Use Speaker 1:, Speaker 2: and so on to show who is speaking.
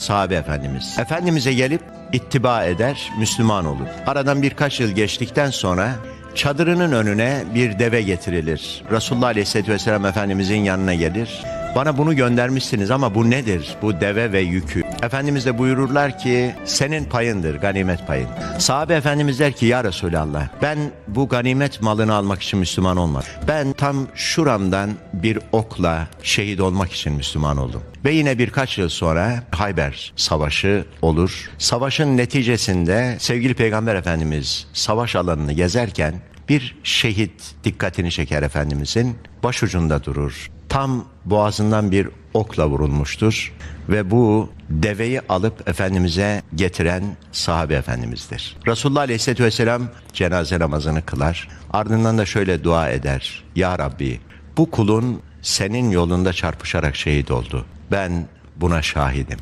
Speaker 1: sahabe efendimiz. Efendimiz'e gelip ittiba eder, Müslüman olur. Aradan birkaç yıl geçtikten sonra çadırının önüne bir deve getirilir. Resulullah Aleyhisselatü Vesselam Efendimizin yanına gelir. Bana bunu göndermişsiniz ama bu nedir? Bu deve ve yükü. Efendimiz de buyururlar ki senin payındır, ganimet payın. Sahabe Efendimiz der ki ya Resulallah ben bu ganimet malını almak için Müslüman olmadım. Ben tam şuramdan bir okla şehit olmak için Müslüman oldum. Ve yine birkaç yıl sonra Hayber Savaşı olur. Savaşın neticesinde sevgili Peygamber Efendimiz savaş alanını gezerken bir şehit dikkatini çeker Efendimizin. Başucunda durur. Tam boğazından bir okla vurulmuştur ve bu deveyi alıp Efendimiz'e getiren sahabe Efendimiz'dir. Resulullah Aleyhisselatü Vesselam cenaze namazını kılar. Ardından da şöyle dua eder. Ya Rabbi bu kulun senin yolunda çarpışarak şehit oldu. Ben buna şahidim.